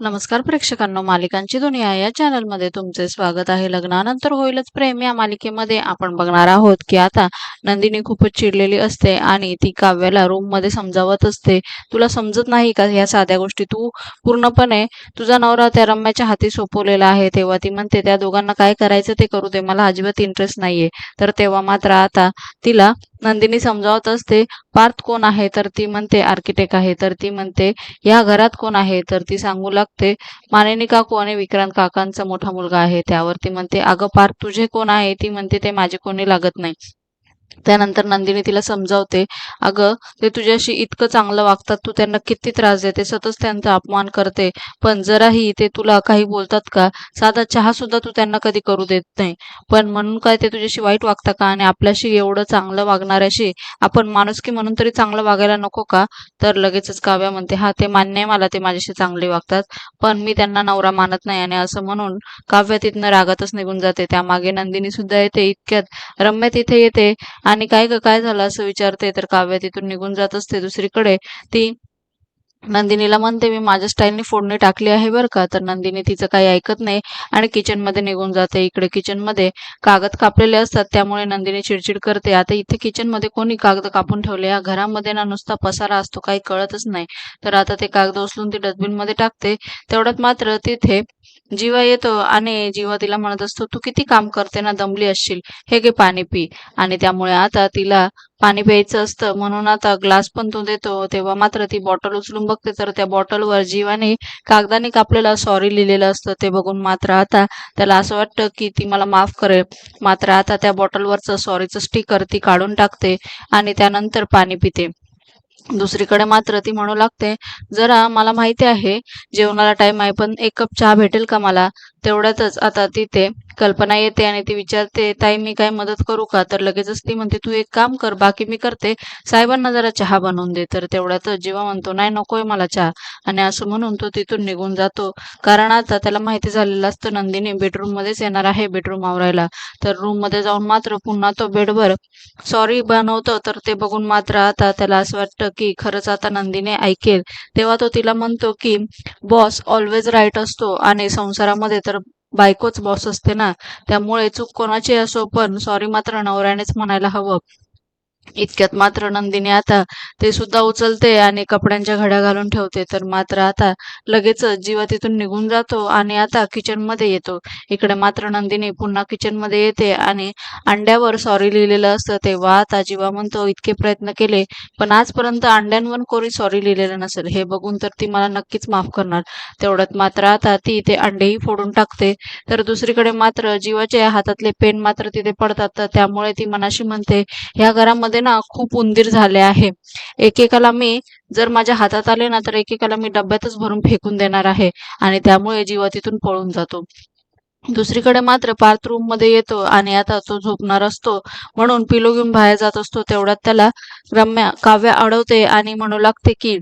नमस्कार प्रेक्षकांनो मालिकांची दुनिया या चॅनलमध्ये तुमचे स्वागत आहे. लग्नानंतर होईलच प्रेम या मालिकेमध्ये आपण बघणार आहोत की आता नंदिनी खूपच चिडलेली असते आणि ती काव्याला रूममध्ये समजावत असते. तुला समजत नाही का या साध्या गोष्टी? तू पूर्णपणे तुझा नवरा त्या रम्याच्या हाती सोपवलेला आहे. तेव्हा ती म्हणते त्या दोघांना काय करायचं ते करू दे. मला अजिबात इंटरेस्ट नाहीये. तर तेव्हा मात्र आता तिला नंदिनी समजावत असते पार्थ कोण आहे? तर ती म्हणते आर्किटेक्ट आहे. तर ती म्हणते या घरात कोण आहे? तर ती सांगू लागते मानिनी काकू आणि विक्रांत काकांचा मोठा मुलगा आहे. त्यावरती म्हणते अगं पार्थ तुझे कोण आहे? ती म्हणते ते माझे कोणी लागत नाही. त्यानंतर नंदिनी तिला समजावते अगं ते तुझ्याशी इतकं चांगलं वागतात तू त्यांना किती त्रास देते सतत त्यांचा अपमान करते पण जराही ते तुला काही बोलतात का? साधा चहा सुद्धा तू त्यांना कधी करू देत नाही. पण म्हणून काय ते तुझ्याशी वाईट वागता का? आणि आपल्याशी एवढं चांगलं वागणाऱ्याशी आपण माणुसकी म्हणून तरी चांगलं वागायला नको का? तर लगेचच काव्या म्हणते हा ते मान्य आहे मला ते माझ्याशी चांगले वागतात पण मी त्यांना नवरा मानत नाही. आणि असं म्हणून काव्य तिथनं रागातच निघून जाते. त्यामागे नंदिनी सुद्धा येते इतक्यात रम्या तिथे येते. आणि काय ग काय झालं? असं विचारते तर काव्य तिथून निघून जात असते दुसरीकडे. ती नंदिनीला म्हणते मी माझ्या स्टाईलने फोडणी टाकली आहे बरं का. तर नंदिनी तिचं काही ऐकत नाही आणि किचनमध्ये निघून जाते. इकडे किचनमध्ये कागद कापलेले असतात त्यामुळे नंदिनी चिडचिड करते. आता इथे किचनमध्ये कोणी कागद कापून ठेवले? या घरामध्ये ना नुसता पसारा असतो काही कळतच नाही. तर आता ते कागद उचलून ती डस्टबिनमध्ये टाकते. तेवढ्यात मात्र तिथे जीवा येतो आणि जीवा तिला म्हणत असतो तू किती काम करते ना दमली असशील. हे घे पाणी पी. आणि त्यामुळे आता तिला पाणी प्यायचं असतं म्हणून आता ग्लास पण तो देतो. तेव्हा मात्र ती बॉटल उचलून बघते. तर त्या बॉटलवर जीवाने कागदाने कापलेला सॉरी लिहिलेलं असतं. ते बघून मात्र आता त्याला असं वाटतं की ती मला माफ करेल. मात्र आता त्या बॉटलवरचं सॉरीचं स्टिकर ती काढून टाकते आणि त्यानंतर पाणी पिते. दुसरीकडे मात्र ती म्हणू लागते जरा मला माहिती आहे जेवणाला टाइम आहे पण एक कप चहा भेटेल का मला? तेवढ्यातच आता तिथे कल्पना येते आणि ती विचारते ताई मी काय मदत करू का? तर लगेचच ती म्हणते तू एक काम कर बाकी मी करते. साहेबांना जरा चहा बनवून दे. तर तेवढ्यात जेव्हा म्हणतो नाही नकोय मला चहा. आणि असं म्हणून तो तिथून निघून जातो. कारण आता त्याला माहिती झालेलं असतं नंदिनी बेडरूम मध्येच येणार आहे बेडरूम आवरायला. तर रूममध्ये जाऊन मात्र पुन्हा तो बेडवर सॉरी बनवतो. तर ते बघून मात्र आता त्याला असं वाटतं की खरंच आता नंदिनी ऐकेल. तेव्हा तो तिला म्हणतो की बॉस ऑलवेज राईट असतो आणि संसारामध्ये तर बायकोच बॉस असते ना. त्यामुळे चूक कोणाची असो पण सॉरी मात्र नवऱ्यानेच म्हणायला हवं. इतक्यात मात्र नंदिनी आता ते सुद्धा उचलते आणि कपड्यांच्या घड्या घालून ठेवते. तर मात्र आता लगेचच जीवा तिथून निघून जातो आणि आता किचनमध्ये येतो. इकडे मात्र नंदिनी पुन्हा किचनमध्ये येते आणि अंड्यावर सॉरी लिहिलेलं असतं. तेव्हा आता जीवा म्हणतो इतके प्रयत्न केले पण आजपर्यंत अंड्यांवर कोणी सॉरी लिहिलेलं नसेल. हे बघून तर ती मला नक्कीच माफ करणार. तेवढ्यात मात्र आता ती ते अंडेही फोडून टाकते. तर दुसरीकडे मात्र जीवाच्या हातातले पेन मात्र तिथे पडतात. तर त्यामुळे ती मनाशी म्हणते ह्या घरामध्ये मध्ये ना खूप उंदीर झाले आहे. एकेकाला मी जर माझ्या हातात आले ना तर एकेकाला मी डब्यातच भरून फेकून देणार आहे आणि त्यामुळे जीवा तिथून पळून जातो. दुसरीकडे मात्र पार्थ रूममध्ये येतो आणि आता तो झोपणार असतो. म्हणून पिलो घेऊन बाहेर जात असतो. तेवढ्यात त्याला रम्या काव्य अडवते आणि म्हणू लागते की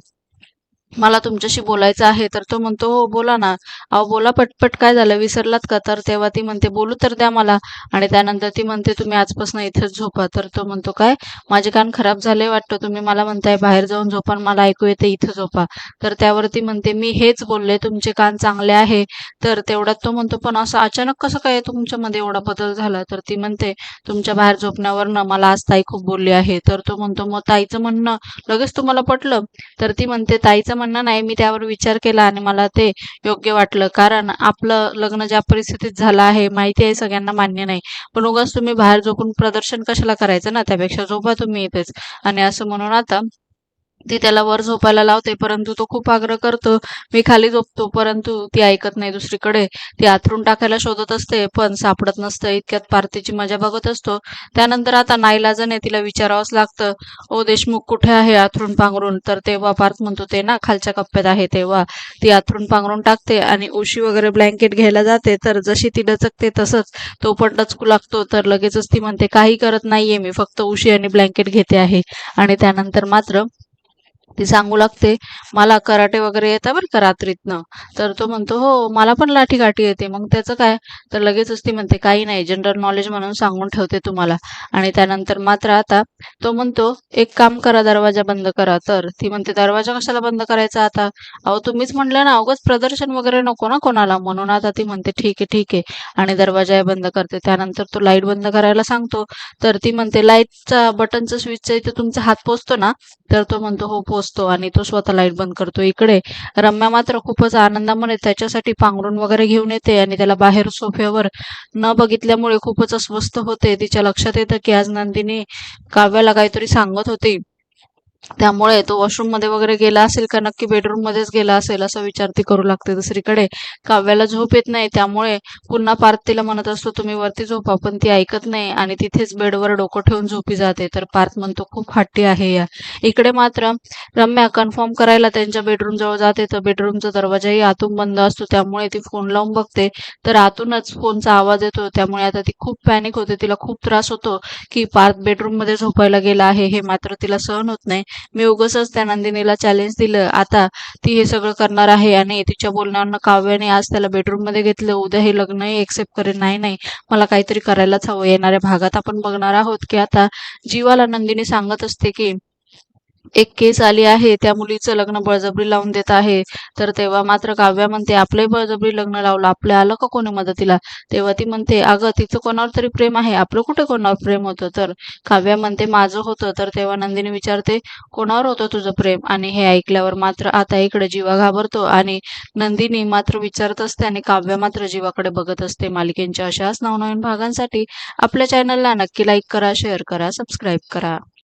मला तुमच्याशी बोलायचं आहे तर तो म्हणतो हो बोला ना. अहो बोला पटपट काय झालं? विसरलात का? तर तेव्हा ती म्हणते बोलू तर द्या मला. आणि त्यानंतर ती म्हणते तुम्ही आजपासून इथेच झोपा. तर तो म्हणतो काय? माझे कान खराब झाले वाटतं. तुम्ही मला म्हणताय बाहेर जाऊन झोपा मला ऐकू येते इथं झोपा. तर त्यावरती म्हणते मी हेच बोलले तुमचे कान चांगले आहे. तर तेवढ्यात तो म्हणतो पण असं अचानक कसं काय तुमच्यामध्ये एवढा बदल झाला? तर ती म्हणते तुमच्या बाहेर झोपण्यावरनं मला आज ताई खूप बोलली आहे. तर तो म्हणतो मग ताईचं म्हणणं लगेच तुम्हाला पटलं? तर ती म्हणते ताईचं म्हणणं नाही. मी त्यावर विचार केला आणि मला ते योग्य वाटलं. कारण आपलं लग्न ज्या परिस्थितीत झालं आहे माहिती आहे सगळ्यांना मान्य नाही. पण उगाच तुम्ही बाहेर झोपून प्रदर्शन कशाला करायचं ना? त्यापेक्षा झोपा तुम्ही इथेच. आणि असं म्हणून आता ती त्याला वर झोपायला लावते परंतु तो खूप आग्रह करतो मी खाली झोपतो परंतु ती ऐकत नाही दुसरीकडे. ती आथरून टाकायला शोधत असते पण सापडत नसतं इतक्यात पार्थिची मजा बघत असतो. त्यानंतर आता नाईलाजाने तिला विचारावंच लागतं ओ देशमुख कुठे आहे आथरून पांघरून? तर तेव्हा पार्थ म्हणतो ते ना खालच्या कप्प्यात आहे तेव्हा. ती आथरून पांघरून टाकते आणि उशी वगैरे ब्लँकेट घ्यायला जाते तर जशी ती डचकते तसंच तो पण डचकू लागतो तर लगेचच ती म्हणते काही करत नाहीये मी फक्त उशी आणि ब्लँकेट घेते आहे. आणि त्यानंतर मात्र ती सांगू लागते मला कराटे वगैरे येतं बरं का रात्रीतनं. तर तो म्हणतो हो मला पण लाठी गाठी येते. मग त्याचं काय? तर लगेचच ती म्हणते काही नाही जनरल नॉलेज म्हणून सांगून ठेवते तुम्हाला. आणि त्यानंतर मात्र आता तो म्हणतो एक काम करा दरवाजा बंद करा. तर ती म्हणते दरवाजा कशाला बंद करायचा आता? अहो तुम्हीच म्हणलं ना अवघच प्रदर्शन वगैरे नको ना कोणाला. म्हणून आता ती म्हणते ठीक आहे ठीक आहे. आणि दरवाजा बंद करते. त्यानंतर तो लाइट बंद करायला सांगतो. तर ती म्हणते लाईटचा बटनचा स्विचचा इथे तुमचा हात पोचतो ना? तर तो म्हणतो हो पोचतो आणि तो स्वतः लाइट बंद करतो. इकडे रम्या मात्र खूपच आनंदामध्ये त्याच्यासाठी पांघरून वगैरे घेऊन येते आणि त्याला बाहेर सोफ्यावर न बघितल्यामुळे खूपच अस्वस्थ होते. तिच्या लक्षात येतं की आज नंदिनी काव्याला काहीतरी सांगत होती. त्यामुळे तो वॉशरूममध्ये वगैरे गेला असेल का नक्की बेडरूममध्येच गेला असेल असा विचार ती करू लागते दुसरीकडे. काव्याला झोप येत नाही त्यामुळे पुन्हा पार्थ तिला म्हणत असतो तुम्ही वरती झोपा पण ती ऐकत नाही आणि तिथेच बेडवर डोकं ठेवून झोपी जाते. तर पार्थ म्हणतो खूप हट्टी आहे या. इकडे मात्र रम्या कन्फर्म करायला त्यांच्या बेडरूम जवळ जाते. तर बेडरूमचा दरवाजाही आतून बंद असतो त्यामुळे ती फोन लावून बघते. तर आतूनच फोनचा आवाज येतो त्यामुळे आता ती खूप पॅनिक होते. तिला खूप त्रास होतो की पार्थ बेडरूममध्ये झोपायला गेला आहे. हे मात्र तिला सहन होत नाही. मी उगच त्या नंदिनीला चॅलेंज दिलं. आता ती हे सगळं करणार आहे आणि तिच्या बोलण्यावरनं काव्याने आज त्याला बेडरूममध्ये घेतलं. उद्या हे लग्नही एक्सेप्ट करेल नाही नाही. मला काहीतरी करायलाच हवं. येणाऱ्या भागात आपण बघणार आहोत की आता जीवाला नंदिनी सांगत असते की एक केस आली आहे त्या मुलीचं लग्न बळजबरी लावून देत आहे. तर तेव्हा मात्र काव्या म्हणते आपलंही बळजबरी लग्न लावलं आपलं आलं का कोणी मदतीला? तेव्हा ती म्हणते अगं तिचं कोणावर तरी प्रेम आहे आपलं कुठे कोणावर प्रेम होतं? तर काव्या म्हणते माझं होतं. तर तेव्हा नंदिनी विचारते कोणावर होतं तुझं प्रेम? आणि हे ऐकल्यावर मात्र आता इकडे जीवा घाबरतो आणि नंदिनी मात्र विचारत असते आणि काव्या मात्र जीवाकडे बघत असते. मालिकेंच्या अशाच नवनवीन भागांसाठी आपल्या चॅनलला नक्की लाईक करा शेअर करा सबस्क्राईब करा.